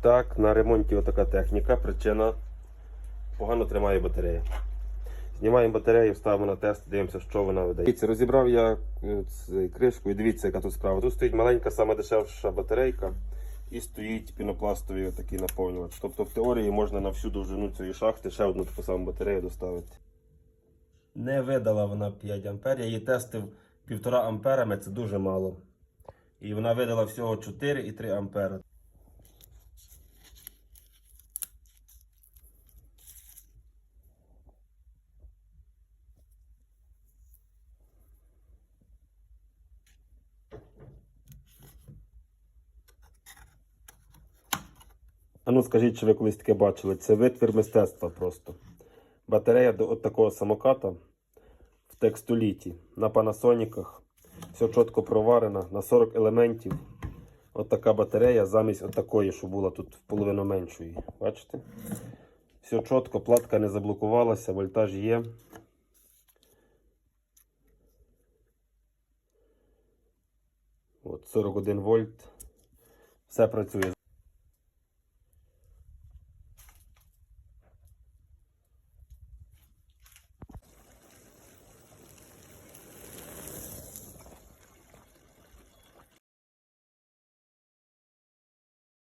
так, на ремонті отака техніка. Причина погано тримає батарея. Знімаємо батарею, ставимо на тест, дивимося, що вона видає. Розібрав я е, з кришкою. Дивіться, яка тут справа. Тут стоїть маленька, сама дешевша батарейка. І стоїть пінопластовий такий наповнювач. Тобто в теорії можна на всю довжину цієї шахти ще одну таку саму батарею доставити. Не видала вона 5 ампер. Я її тестив 1,5 амперами, це дуже мало. І вона видала всього 4,3 ампера. А ну скажіть, чи ви колись таке бачили? Це витвір мистецтва просто. Батарея до от такого самоката в текстоліті на панасоніках. Все чітко проварено на 40 елементів. От батарея замість от що була тут в половину меншої. Бачите? Все чітко, платка не заблокувалася, вольтаж є. От 41 вольт. Все працює.